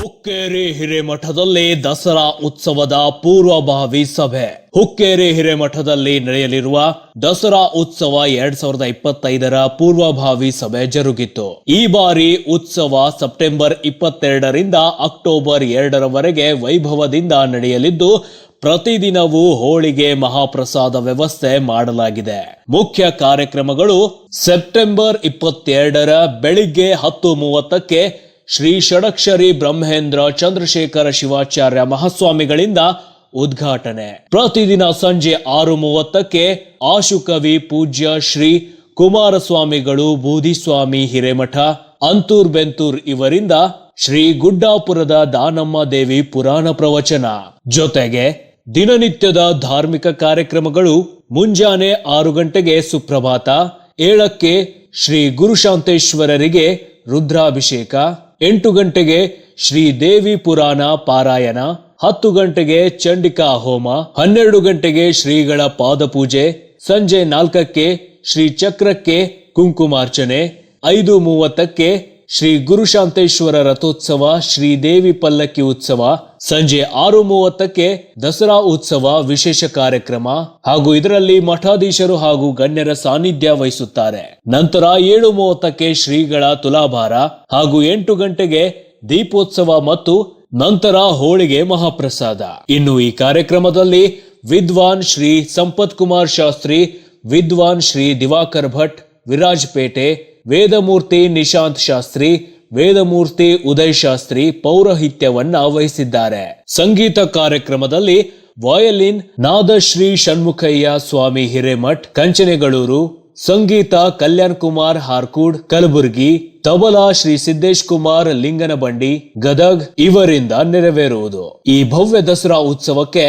ಹುಕ್ಕೇರಿ ಹಿರೇಮಠದಲ್ಲಿ ದಸರಾ ಉತ್ಸವದ ಪೂರ್ವಭಾವಿ ಸಭೆ. ಹುಕ್ಕೇರಿ ಹಿರೇಮಠದಲ್ಲಿ ನಡೆಯಲಿರುವ ದಸರಾ ಉತ್ಸವ ಎರಡ್ ಸಾವಿರದ ಇಪ್ಪತ್ತೈದರ ಪೂರ್ವಭಾವಿ ಸಭೆ ಜರುಗಿತು. ಈ ಬಾರಿ ಉತ್ಸವ ಸೆಪ್ಟೆಂಬರ್ ಇಪ್ಪತ್ತೆರಡರಿಂದ ಅಕ್ಟೋಬರ್ ಎರಡರವರೆಗೆ ವೈಭವದಿಂದ ನಡೆಯಲಿದ್ದು ಪ್ರತಿದಿನವೂ ಹೋಳಿಗೆ ಮಹಾಪ್ರಸಾದ ವ್ಯವಸ್ಥೆ ಮಾಡಲಾಗಿದೆ. ಮುಖ್ಯ ಕಾರ್ಯಕ್ರಮಗಳು ಸೆಪ್ಟೆಂಬರ್ ಇಪ್ಪತ್ತೆರಡರ ಬೆಳಿಗ್ಗೆ ಹತ್ತು ಮೂವತ್ತಕ್ಕೆ ಶ್ರೀ ಷಡಕ್ಷರಿ ಬ್ರಹ್ಮೇಂದ್ರ ಚಂದ್ರಶೇಖರ ಶಿವಾಚಾರ್ಯ ಮಹಾಸ್ವಾಮಿಗಳಿಂದ ಉದ್ಘಾಟನೆ. ಪ್ರತಿದಿನ ಸಂಜೆ ಆರು ಮೂವತ್ತಕ್ಕೆ ಆಶುಕವಿ ಪೂಜ್ಯ ಶ್ರೀ ಕುಮಾರಸ್ವಾಮಿಗಳು ಬೂದಿಸ್ವಾಮಿ ಹಿರೇಮಠ, ಅಂತೂರ್ ಬೆಂತೂರ್ ಇವರಿಂದ ಶ್ರೀ ಗುಡ್ಡಾಪುರದ ದಾನಮ್ಮ ದೇವಿ ಪುರಾಣ ಪ್ರವಚನ. ಜೊತೆಗೆ ದಿನನಿತ್ಯದ ಧಾರ್ಮಿಕ ಕಾರ್ಯಕ್ರಮಗಳು ಮುಂಜಾನೆ ಆರು ಗಂಟೆಗೆ ಸುಪ್ರಭಾತ, ಏಳಕ್ಕೆ ಶ್ರೀ ಗುರುಶಾಂತೇಶ್ವರರಿಗೆ ರುದ್ರಾಭಿಷೇಕ, ಎಂಟು ಗಂಟೆಗೆ ಶ್ರೀ ದೇವಿ ಪುರಾಣ ಪಾರಾಯಣ, ಹತ್ತು ಗಂಟೆಗೆ ಚಂಡಿಕಾ ಹೋಮ, ಹನ್ನೆರಡು ಗಂಟೆಗೆ ಶ್ರೀಗಳ ಪಾದಪೂಜೆ, ಸಂಜೆ ನಾಲ್ಕಕ್ಕೆ ಶ್ರೀ ಚಕ್ರಕ್ಕೆ ಕುಂಕುಮಾರ್ಚನೆ, ಐದು ಮೂವತ್ತಕ್ಕೆ ಶ್ರೀ ಗುರುಶಾಂತೇಶ್ವರ ರಥೋತ್ಸವ ಶ್ರೀದೇವಿ ಪಲ್ಲಕ್ಕಿ ಉತ್ಸವ ಸಂಜೆ ಆರು ಮೂವತ್ತಕ್ಕೆ ದಸರಾ ಉತ್ಸವ ವಿಶೇಷ ಕಾರ್ಯಕ್ರಮ ಹಾಗೂ ಇದರಲ್ಲಿ ಮಠಾಧೀಶರು ಹಾಗೂ ಗಣ್ಯರ ಸಾನ್ನಿಧ್ಯ ವಹಿಸುತ್ತಾರೆ. ನಂತರ ಏಳು ಮೂವತ್ತಕ್ಕೆ ಶ್ರೀಗಳ ತುಲಾಭಾರ ಹಾಗೂ ಎಂಟು ಗಂಟೆಗೆ ದೀಪೋತ್ಸವ ಮತ್ತು ನಂತರ ಹೋಳಿಗೆ ಮಹಾಪ್ರಸಾದ. ಇನ್ನು ಈ ಕಾರ್ಯಕ್ರಮದಲ್ಲಿ ವಿದ್ವಾನ್ ಶ್ರೀ ಸಂಪತ್ ಕುಮಾರ್ ಶಾಸ್ತ್ರಿ, ವಿದ್ವಾನ್ ಶ್ರೀ ದಿವಾಕರ್ ಭಟ್ ವಿರಾಜ್ಪೇಟೆ ವೇದಮೂರ್ತಿ ನಿಶಾಂತ್ ಶಾಸ್ತ್ರಿ ವೇದಮೂರ್ತಿ ಉದಯ್ ಶಾಸ್ತ್ರಿ ಪೌರಹಿತ್ಯವನ್ನ ವಹಿಸಿದ್ದಾರೆ. ಸಂಗೀತ ಕಾರ್ಯಕ್ರಮದಲ್ಲಿ ವಯಲಿನ್ ನಾದಶ್ರೀ ಷಣ್ಮುಖಯ್ಯ ಸ್ವಾಮಿ ಹಿರೇಮಠ್, ಕಂಚನೆಗಳೂರು, ಸಂಗೀತ ಕಲ್ಯಾಣ್ ಕುಮಾರ್ ಹಾರ್ಕೂಡ್, ಕಲಬುರ್ಗಿ, ತಬಲಾ ಶ್ರೀ ಸಿದ್ದೇಶ್ ಕುಮಾರ್ ಲಿಂಗನಬಂಡಿ, ಗದಗ್ ಇವರಿಂದ ನೆರವೇರುವುದು. ಈ ಭವ್ಯ ದಸರಾ ಉತ್ಸವಕ್ಕೆ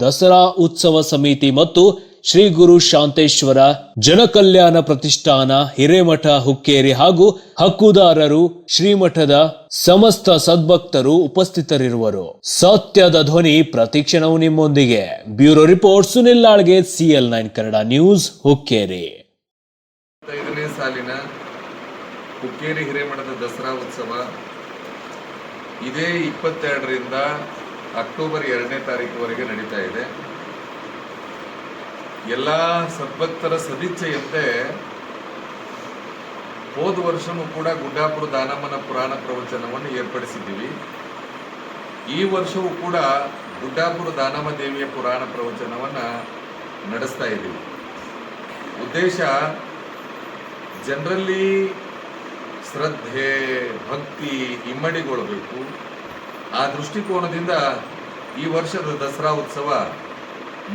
ದಸರಾ ಉತ್ಸವ ಸಮಿತಿ ಮತ್ತು ಶ್ರೀ ಗುರು ಶಾಂತೇಶ್ವರ ಜನಕಲ್ಯಾಣ ಪ್ರತಿಷ್ಠಾನ ಹಿರೇಮಠ ಹುಕ್ಕೇರಿ ಹಾಗೂ ಹಕ್ಕುದಾರರು ಶ್ರೀಮಠದ ಸಮಸ್ತ ಸದ್ಭಕ್ತರು ಉಪಸ್ಥಿತರಿರುವರು. ಸತ್ಯದ ಧ್ವನಿ ಪ್ರತಿಕ್ಷಣವು ನಿಮ್ಮೊಂದಿಗೆ. Bureau report Sunil ಲಾಳ್ಗೆ, CL nine Kannada news Hukkeri. ಸಾಲಿನ ಹುಕ್ಕೇರಿ ಹಿರೇಮಠದ ದಸರಾ ಉತ್ಸವ ಇದೇ ಇಪ್ಪತ್ತೆರಡರಿಂದ ಅಕ್ಟೋಬರ್ ಎರಡನೇ ತಾರೀಕುವರೆಗೆ ನಡೀತಾ ಇದೆ. ಎಲ್ಲ ಸದ್ಭಕ್ತರ ಸದಿಚ್ಛೆಯಂತೆ ಹೋದ ವರ್ಷವೂ ಕೂಡ ಗುಡ್ಡಾಪುರ ದಾನಮ್ಮನ ಪುರಾಣ ಪ್ರವಚನವನ್ನು ಏರ್ಪಡಿಸಿದ್ದೀವಿ. ಈ ವರ್ಷವೂ ಕೂಡ ಗುಡ್ಡಾಪುರ ದಾನಮ್ಮ ದೇವಿಯ ಪುರಾಣ ಪ್ರವಚನವನ್ನು ನಡೆಸ್ತಾ ಇದ್ದೀವಿ. ಉದ್ದೇಶ, ಜನರಲ್ಲಿ ಶ್ರದ್ಧೆ, ಭಕ್ತಿ ಇಮ್ಮಡಿಗೊಳ್ಳಬೇಕು. ಆ ದೃಷ್ಟಿಕೋನದಿಂದ ಈ ವರ್ಷದ ದಸರಾ ಉತ್ಸವ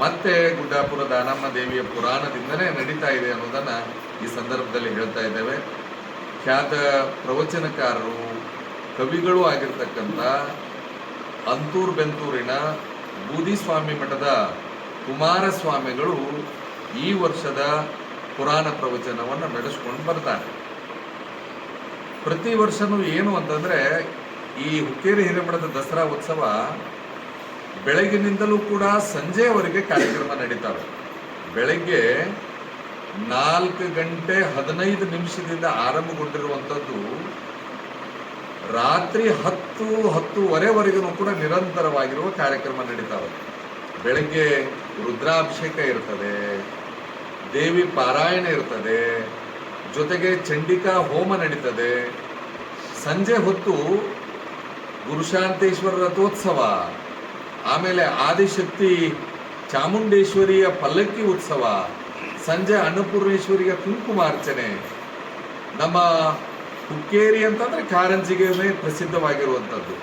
ಮತ್ತೆ ಗುಡ್ಡಾಪುರ ದಾನಮ್ಮ ದೇವಿಯ ಪುರಾಣದಿಂದಲೇ ನಡೀತಾ ಇದೆ ಅನ್ನೋದನ್ನು ಈ ಸಂದರ್ಭದಲ್ಲಿ ಹೇಳ್ತಾ ಇದ್ದೇವೆ. ಖ್ಯಾತ ಪ್ರವಚನಕಾರರು, ಕವಿಗಳು ಆಗಿರ್ತಕ್ಕಂಥ ಅಂತೂರ್ ಬೆಂತೂರಿನ ಬೂದಿಸ್ವಾಮಿ ಮಠದ ಕುಮಾರಸ್ವಾಮಿಗಳು ಈ ವರ್ಷದ ಪುರಾಣ ಪ್ರವಚನವನ್ನು ನಡೆಸ್ಕೊಂಡು ಬರ್ತಾರೆ. ಪ್ರತಿ ವರ್ಷನೂ ಏನು ಅಂತಂದರೆ ಈ ಹುಕ್ಕೇರಿ ಹಿರೇಮಠದ ದಸರಾ ಉತ್ಸವ ಬೆಳಗಿನಿಂದಲೂ ಕೂಡ ಸಂಜೆಯವರೆಗೆ ಕಾರ್ಯಕ್ರಮ ನಡೀತಾರೆ ಬೆಳಗ್ಗೆ ನಾಲ್ಕು ಗಂಟೆ ಹದಿನೈದು ನಿಮಿಷದಿಂದ ಆರಂಭಗೊಂಡಿರುವಂಥದ್ದು ರಾತ್ರಿ ಹತ್ತು, ಹತ್ತುವರೆವರೆಗೂ ಕೂಡ ನಿರಂತರವಾಗಿರುವ ಕಾರ್ಯಕ್ರಮ ನಡೀತಾವೆ. ಬೆಳಗ್ಗೆ ರುದ್ರಾಭಿಷೇಕ ಇರ್ತದೆ, ದೇವಿ ಪಾರಾಯಣ ಇರ್ತದೆ, ಜೊತೆಗೆ ಚಂಡಿಕಾ ಹೋಮ ನಡೀತದೆ. ಸಂಜೆ ಹೊತ್ತು ಗುರುಶಾಂತೇಶ್ವರ ರಥೋತ್ಸವ ಆಮೇಲೆ ಆದಿಶಕ್ತಿ ಚಾಮುಂಡೇಶ್ವರಿಯ ಪಲ್ಲಕ್ಕಿ ಉತ್ಸವ, ಸಂಜೆ ಅನ್ನಪೂರ್ಣೇಶ್ವರಿಯ ಕುಂಕುಮಾರ್ಚನೆ ನಮ್ಮ ಹುಕ್ಕೇರಿ ಅಂತಂದ್ರೆ ಕಾರಂಜಿಗೆ ಪ್ರಸಿದ್ಧವಾಗಿರುವಂಥದ್ದು.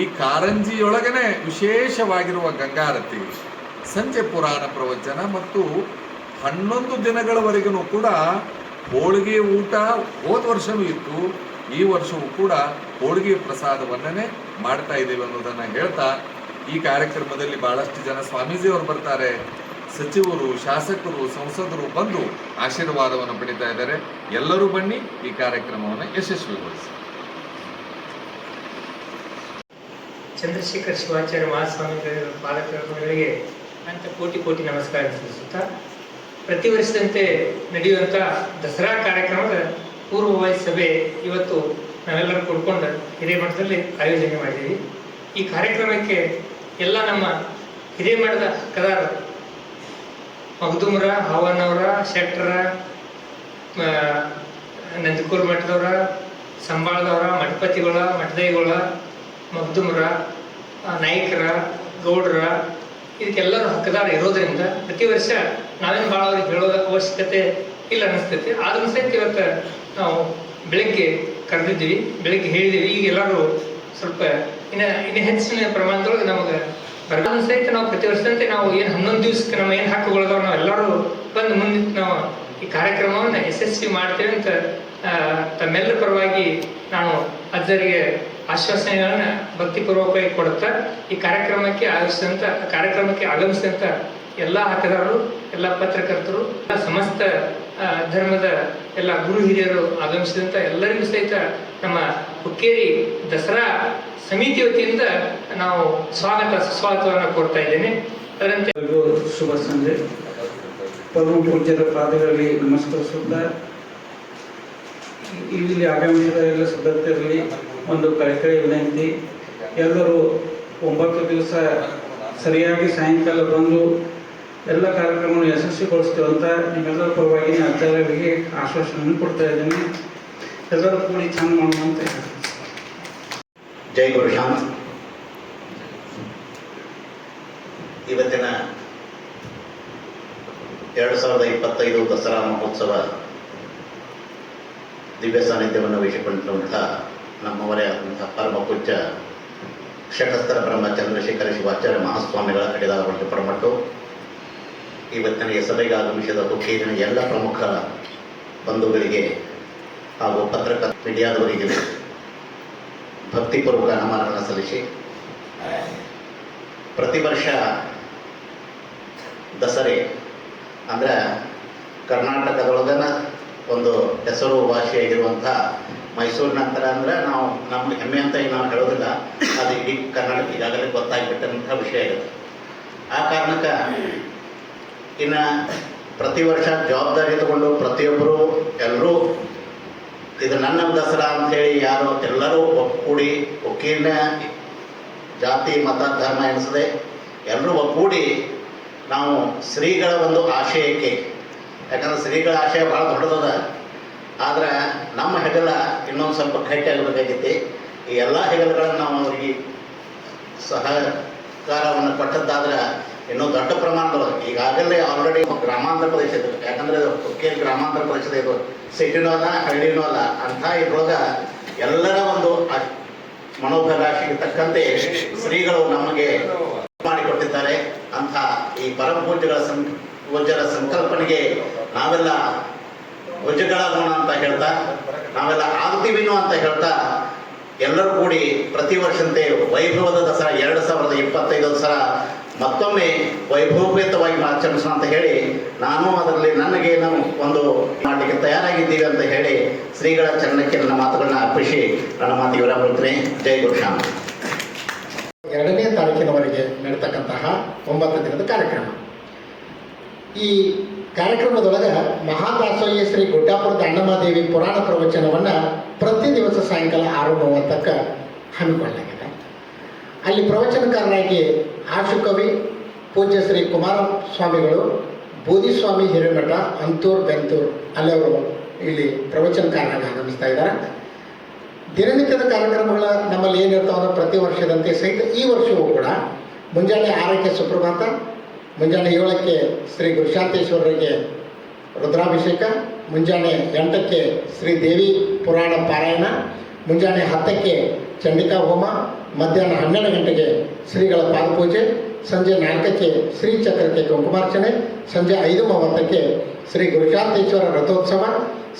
ಈ ಕಾರಂಜಿಯೊಳಗನೆ ವಿಶೇಷವಾಗಿರುವ ಗಂಗಾರತಿ, ಸಂಜೆ ಪುರಾಣ ಪ್ರವಚನ ಮತ್ತು ಹನ್ನೊಂದು ದಿನಗಳವರೆಗೂ ಕೂಡ ಹೋಳಿಗೆ ಊಟ ಹೋದ ವರ್ಷವೂ ಇತ್ತು. ಈ ವರ್ಷವೂ ಕೂಡ ಹೋಳಿಗೆ ಪ್ರಸಾದವನ್ನೇ ಮಾಡ್ತಾ ಇದ್ದೀವಿ ಅನ್ನೋದನ್ನು ಹೇಳ್ತಾ ಈ ಕಾರ್ಯಕ್ರಮದಲ್ಲಿ ಬಹಳಷ್ಟು ಜನ ಸ್ವಾಮೀಜಿಯವರು ಬರ್ತಾರೆ. ಸಚಿವರು, ಶಾಸಕರು, ಸಂಸದರು ಬಂದು ಆಶೀರ್ವಾದವನ್ನು ಪಡಿತಾ ಇದ್ದಾರೆ. ಎಲ್ಲರೂ ಬನ್ನಿ, ಈ ಕಾರ್ಯಕ್ರಮವನ್ನು ಯಶಸ್ವಿಗೊಳಿಸಿ. ಚಂದ್ರಶೇಖರ್ ಶಿವಾಚಾರ್ಯ ಮಹಾಸ್ವಾಮಿಗಳ ಪಾಲಕರಿಗೆ ಅಂತ ಕೋಟಿ ಕೋಟಿ ನಮಸ್ಕಾರ ಸಲ್ಲಿಸುತ್ತಾ ಪ್ರತಿ ವರ್ಷದಂತೆ ನಡೆಯುವಂಥ ದಸರಾ ಕಾರ್ಯಕ್ರಮದ ಪೂರ್ವಭಾವಿ ಸಭೆ ಇವತ್ತು ನಾವೆಲ್ಲರೂ ಕೂಡ್ಕೊಂಡು ಹಿರೇಮಠದಲ್ಲಿ ಆಯೋಜನೆ ಮಾಡಿದ್ದೀವಿ. ಈ ಕಾರ್ಯಕ್ರಮಕ್ಕೆ ಎಲ್ಲ ನಮ್ಮ ಹಿರೇಮಠದ ಕದಾರ ಮಗದುಮ್ರ ಹವನವರ ಶೆಟ್ರ ಆ, ನಂದಿಕೂರ್ ಮಠದವರ ಸಂಬಾಳದವರ ಮಠಪತಿಗಳ ಮಠದೈಗಳ ಮಗ್ದುಮ್ರ ನಾಯಕರ ನಾಯ್ಕರ ಗೌಡ್ರ ಇದಕ್ಕೆಲ್ಲರೂ ಹಕ್ಕದಾರ ಇರೋದ್ರಿಂದ ಪ್ರತಿ ವರ್ಷ ನಾವೇನು ಭಾಳ ಅವ್ರಿಗೆ ಹೇಳೋದ ಅವಶ್ಯಕತೆ ಇಲ್ಲ ಅನಿಸ್ತೈತಿ. ಆದ್ರೂ ಸಹಿತ ಇವತ್ತು ನಾವು ಬೆಳಗ್ಗೆ ಕರೆದಿದ್ದೀವಿ ಬೆಳಗ್ಗೆ ಹೇಳಿದ್ದೀವಿ. ಈಗ ಎಲ್ಲರೂ ಸ್ವಲ್ಪ ಇನ್ನು ಇನ್ನು ಹೆಚ್ಚಿನ ಪ್ರಮಾಣದೊಳಗೆ ನಮಗೆ ಬರಗಾಲ ಸಹಿತ ನಾವು ಪ್ರತಿ ವರ್ಷದಂತೆ ನಾವು ಏನು ಹನ್ನೊಂದು ದಿವಸಕ್ಕೆ ನಮ್ಮ ಏನು ಹಕ್ಕುಗಳದಾವ ನಾವು ಎಲ್ಲರೂ ಬಂದು ಮುಂದೆ ನಾವು ಈ ಕಾರ್ಯಕ್ರಮವನ್ನು ಯಶಸ್ವಿ ಮಾಡ್ತೇವೆ ಅಂತ ತಮ್ಮೆಲ್ಲರ ಪರವಾಗಿ ನಾನು ಅಜ್ಜರಿಗೆ ಆಶ್ವಾಸನೆಗಳನ್ನ ಭಕ್ತಿಪೂರ್ವಕವಾಗಿ ಕೊಡುತ್ತಾ ಈ ಕಾರ್ಯಕ್ರಮಕ್ಕೆ ಆಯೋಜಿಸಿದಂಥ ಕಾರ್ಯಕ್ರಮಕ್ಕೆ ಆಗಮಿಸಿದಂಥ ಎಲ್ಲ ಆಟಗಾರರು ಎಲ್ಲ ಪತ್ರಕರ್ತರು ಸಮಸ್ತ ಧರ್ಮದ ಎಲ್ಲ ಗುರು ಹಿರಿಯರು ಆಗಮಿಸಿದಂಥ ಎಲ್ಲರಿಗೂ ಸಹಿತ ನಮ್ಮ ಹುಕ್ಕೇರಿ ದಸರಾ ಸಮಿತಿ ವತಿಯಿಂದ ನಾವು ಸ್ವಾಗತ, ಸುಸ್ವಾಗತವನ್ನು ಕೋರ್ತಾ ಇದ್ದೇನೆ. ಅದರಂತೆ ಶುಭ ಸಂಜೆ. ಪರಮ ಪೂಜ್ಯರ ಪಾದಗಳಲ್ಲಿ ನಮಸ್ಕರಿಸುತ್ತಾ, ಇಲ್ಲಿ ಆಗಮಿಸಿದ ಎಲ್ಲ ಸದಸ್ಯರಲ್ಲಿ ಒಂದು ಕಳಕಳಿ ವಿನಂತಿ. ಎಲ್ಲರೂ ಒಂಬತ್ತು ದಿವಸ ಸರಿಯಾಗಿ ಸಾಯಂಕಾಲ ಬಂದು ಎಲ್ಲ ಕಾರ್ಯಕ್ರಮವನ್ನು ಅಂತ ನಿಮ್ಮೆಲ್ಲರ ಪರವಾಗಿ ಆಚಾರ್ಯರಿಗೆ ಆಶ್ವಾಸನೆಯನ್ನು ಕೊಡ್ತಾ ಇದ್ದೀನಿ ಎಲ್ಲರೂ ಕೂಡಿ ಚೆಂದ ಮಾಡೋಣ ಅಂತ. ಜೈ ಗುರುಶಾಂತ್ ಇವತ್ತಿನ ಎರಡು ಸಾವಿರದ ಇಪ್ಪತ್ತೈದು ದಸರಾ ಮಹೋತ್ಸವ ದಿವ್ಯ ಸಾನ್ನಿಧ್ಯವನ್ನು ವಹಿಸಿಕೊಂಡಿರುವಂಥ ನಮ್ಮವರೇ ಆದಂತಹ ಪರಮ ಪೂಜ್ಯ ಷಟಸ್ಥರ ಬ್ರಹ್ಮ ಚಂದ್ರಶೇಖರ ಶಿವಾಚಾರ್ಯ ಮಹಾಸ್ವಾಮಿಗಳ ಕಡೆದಾದ ಒಂದು ಪರಮಟ್ಟು ಇವತ್ತಿನ ಸಭೆಗೆ ಆಗಮಿಸಿದ ಹುಕ್ಕೇರಿನ ಎಲ್ಲ ಪ್ರಮುಖ ಬಂಧುಗಳಿಗೆ ಹಾಗೂ ಪತ್ರಕ ಮೀಡಿಯಾದವರಿಗೆ ಭಕ್ತಿಪೂರ್ವಕ ನಮನವನ್ನು ಸಲ್ಲಿಸಿ. ಪ್ರತಿ ವರ್ಷ ದಸರೆ, ಅಂದರೆ ಕರ್ನಾಟಕದೊಳಗನ ಒಂದು ಹೆಸರು ಭಾಷೆಯಾಗಿರುವಂಥ ಮೈಸೂರು ನಂತರ ಅಂದರೆ ನಾವು ನಮ್ಮ ಹೆಮ್ಮೆ ಅಂತ ಈಗ ನಾವು ಹೇಳೋದಿಲ್ಲ, ಅದು ಇಡೀ ಕರ್ನಾಟಕ ಈಗಾಗಲೇ ಗೊತ್ತಾಗಿಬಿಟ್ಟಂತಹ ವಿಷಯ ಆಗಿದೆ ಆ ಕಾರಣಕ್ಕೆ ಇನ್ನು ಪ್ರತಿ ವರ್ಷ ಜವಾಬ್ದಾರಿ ತಗೊಂಡು ಪ್ರತಿಯೊಬ್ಬರು ಎಲ್ಲರೂ ಇದು ನನ್ನ ದಸರಾ ಅಂಥೇಳಿ ಯಾರು ಎಲ್ಲರೂ ಒಕ್ಕೂಡಿ ಒಕ್ಕೀರ್ಣ ಜಾತಿ, ಮತ, ಧರ್ಮ ಎನಿಸದೆ ಎಲ್ಲರೂ ಒಕ್ಕೂಡಿ ನಾವು ಶ್ರೀಗಳ ಒಂದು ಆಶಯಕ್ಕೆ ಯಾಕಂದ್ರೆ ಶ್ರೀಗಳ ಆಶಯ ಭಾಳ ದೊಡ್ಡದದ. ಆದ್ರೆ ನಮ್ಮ ಹೆಗಲ ಇನ್ನೊಂದು ಸ್ವಲ್ಪ ಗಟ್ಟಿ ಆಗಬೇಕಾಗೈತಿ ಈ ಎಲ್ಲ ಹೆಗಲುಗಳನ್ನು ನಾವು ಅವರಿಗೆ ಸಹಕಾರವನ್ನು ಕೊಟ್ಟದ್ದಾದ್ರೆ ಇನ್ನೂ ದೊಡ್ಡ ಪ್ರಮಾಣದೊಳಗೆ ಈಗಾಗಲೇ ಆಲ್ರೆಡಿ ಗ್ರಾಮಾಂತರ ಪ್ರದೇಶ ಇದೆ. ಯಾಕಂದ್ರೆ ಹುಕ್ಕೇರಿ ಗ್ರಾಮಾಂತರ ಪ್ರದೇಶದ ಇದು ಸಿಟಿನೂ ಅಲ್ಲ, ಹಳ್ಳಿನೂ ಅಲ್ಲ, ಅಂಥ ಇದ್ರೊಳಗೆ ಎಲ್ಲರ ಒಂದು ಮನೋಭಾಷೆಗೆ ತಕ್ಕಂತೆ ಶ್ರೀಗಳು ನಮಗೆ ಮಾಡಿಕೊಟ್ಟಿದ್ದಾರೆ. ಅಂತ ಈ ಪರಮ ಪೂಜ್ಯಗಳ ಸಂ, ಪೂಜ್ಯರ ಸಂಕಲ್ಪನೆಗೆ ನಾವೆಲ್ಲ ಭುಜಗಳಾಗೋಣ ಅಂತ ಹೇಳ್ತಾ, ನಾವೆಲ್ಲ ಆಗ್ತೀವಿನೋ ಅಂತ ಹೇಳ್ತಾ, ಎಲ್ಲರೂ ಕೂಡಿ ಪ್ರತಿ ವರ್ಷಂತೆ ವೈಭವದ ದಸರಾ ಎರಡು ಸಾವಿರದ ಇಪ್ಪತ್ತೈದು ದಸರಾ ಮತ್ತೊಮ್ಮೆ ವೈಭವೋಪೇತವಾಗಿ ಆಚರಿಸೋಣ ಅಂತ ಹೇಳಿ, ನಾನು ಅದರಲ್ಲಿ ನನಗೆ ನಾವು ಒಂದು ಮಾಡಲಿಕ್ಕೆ ತಯಾರಾಗಿದ್ದೀವಿ ಅಂತ ಹೇಳಿ ಶ್ರೀಗಳ ಚರಣಕ್ಕೆ ನನ್ನ ಮಾತುಗಳನ್ನ ಅರ್ಪಿಸಿ ನನ್ನ ಮಾತು ಇವರ ಬರುತ್ತೇನೆ ಜೈ ಗುರುಶಾಮ. ಎರಡನೇ ತಾರೀಕಿನವರೆಗೆ ನಡೀತಕ್ಕಂತಹ ಒಂಬತ್ತು ದಿನದ ಕಾರ್ಯಕ್ರಮ. ಈ ಕಾರ್ಯಕ್ರಮದೊಳಗೆ ಮಹಾದಾಸೋಹಿ ಶ್ರೀ ಗುಡ್ಡಾಪುರದ ಅಣ್ಣಮಾದೇವಿ ಪುರಾಣ ಪ್ರವಚನವನ್ನು ಪ್ರತಿ ದಿವಸ ಸಾಯಂಕಾಲ ಆರು ಮೂವತ್ತಕ್ಕೆ ಹಮ್ಮಿಕೊಳ್ಳಲಾಗಿದೆ. ಅಲ್ಲಿ ಪ್ರವಚನಕಾರರಾಗಿ ಆಶುಕವಿ ಪೂಜ್ಯ ಶ್ರೀ ಕುಮಾರ ಸ್ವಾಮಿಗಳು ಬೋಧಿಸ್ವಾಮಿ ಹಿರೇಮಠ ಅಂತೂರ್ ಬೆಂತೂರ್ ಅಲ್ಲವರು ಇಲ್ಲಿ ಪ್ರವಚನಕಾರರಾಗಿ ಆಗಮಿಸ್ತಾ ಇದ್ದಾರೆ. ದಿನನಿತ್ಯದ ಕಾರ್ಯಕ್ರಮಗಳ ನಮ್ಮಲ್ಲಿ ಏನಿರ್ತಾವ ಪ್ರತಿ ವರ್ಷದಂತೆ ಸಹಿತ ಈ ವರ್ಷವೂ ಕೂಡ ಮುಂಜಾನೆ ಆರಕ್ಕೆ ಸುಪ್ರಭಾತ, ಮುಂಜಾನೆ ಏಳಕ್ಕೆ ಶ್ರೀ ಗುರುಶಾಂತೇಶ್ವರರಿಗೆ ರುದ್ರಾಭಿಷೇಕ, ಮುಂಜಾನೆ ಎಂಟಕ್ಕೆ ಶ್ರೀ ದೇವಿ ಪುರಾಣ ಪಾರಾಯಣ, ಮುಂಜಾನೆ ಹತ್ತಕ್ಕೆ ಚಂಡಿಕಾ ಹೋಮ ಮಧ್ಯಾಹ್ನ ಹನ್ನೆರಡು ಗಂಟೆಗೆ ಶ್ರೀಗಳ ಪಾದಪೂಜೆ, ಸಂಜೆ ನಾಲ್ಕಕ್ಕೆ ಶ್ರೀ ಚಕ್ರಕ್ಕೆ ಕುಂಕುಮಾರ್ಚನೆ, ಸಂಜೆ ಐದು ಮೂವತ್ತಕ್ಕೆ ಶ್ರೀ ಗುರುಶಾಂತೇಶ್ವರ ರಥೋತ್ಸವ,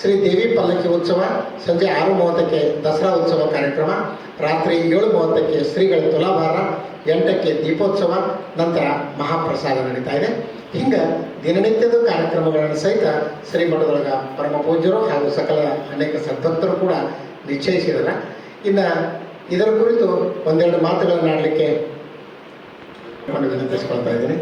ಶ್ರೀ ದೇವಿ ಪಲ್ಲಕ್ಕಿ ಉತ್ಸವ, ಸಂಜೆ ಆರು ಮೂವತ್ತಕ್ಕೆ ದಸರಾ ಉತ್ಸವ ಕಾರ್ಯಕ್ರಮ, ರಾತ್ರಿ ಏಳು ಮೂವತ್ತಕ್ಕೆ ಶ್ರೀಗಳ ತುಲಾಭಾರ, ಎಂಟಕ್ಕೆ ದೀಪೋತ್ಸವ, ನಂತರ ಮಹಾಪ್ರಸಾದ ನಡೀತಾ ಇದೆ. ಹಿಂಗೆ ದಿನನಿತ್ಯದ ಕಾರ್ಯಕ್ರಮಗಳನ್ನು ಸಹಿತ ಶ್ರೀಮಠದೊಳಗ ಪರಮ ಪೂಜ್ಯರು ಹಾಗೂ ಸಕಲ ಅನೇಕ ಸದ್ಭಕ್ತರು ಕೂಡ ನಿಶ್ಚಯಿಸಿದ್ದಾರೆ ಇನ್ನು ಇದರ ಕುರಿತು ಒಂದೆರಡು ಮಾತುಗಳನ್ನು ಆಡಲಿಕ್ಕೆ ವಿನಂತಿಸ್ಕೊಳ್ತಾ ಇದ್ದೀನಿ.